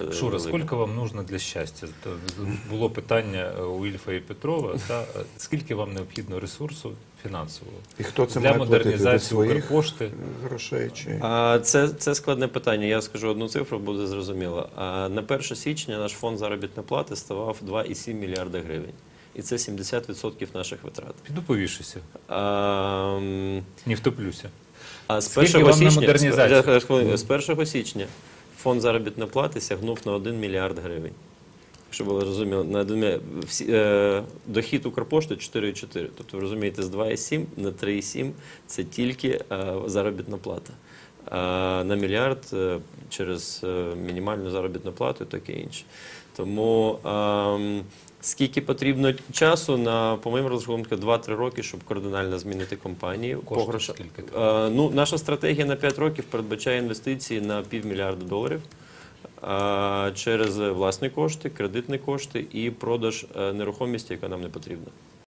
е, Шура, велика. скільки вам нужно для щастя? Було питання у Ільфа і Петрова. Та, е, скільки вам необхідно ресурсу фінансового І хто це для має модернізації Укрпошти? грошей чи А це, це складне питання. Я скажу одну цифру, буде зрозуміло. А на 1 січня наш фонд заробітної плати ставав 2,7 мільярда гривень. І це 70% наших витрат. Піду повішуся, А, не втоплюся. а з 1 вам на січня, модернізацію? з, з 1 січня фонд заробітної плати сягнув на 1 мільярд гривень. Якщо ви розуміли, на 1, всі, е, дохід Укрпошти 4,4. Тобто, ви розумієте, з 2,7 на 3,7 це тільки е, заробітна плата. На мільярд е, через е, мінімальну заробітну плату і таке інше. Тому скільки потрібно часу на, по моїм розрахункам, 2-3 роки, щоб кардинально змінити компанію. Коштів По грошах. скільки? Е, ну, наша стратегія на 5 років передбачає інвестиції на півмільярда доларів через власні кошти, кредитні кошти і продаж нерухомості, яка нам не потрібна.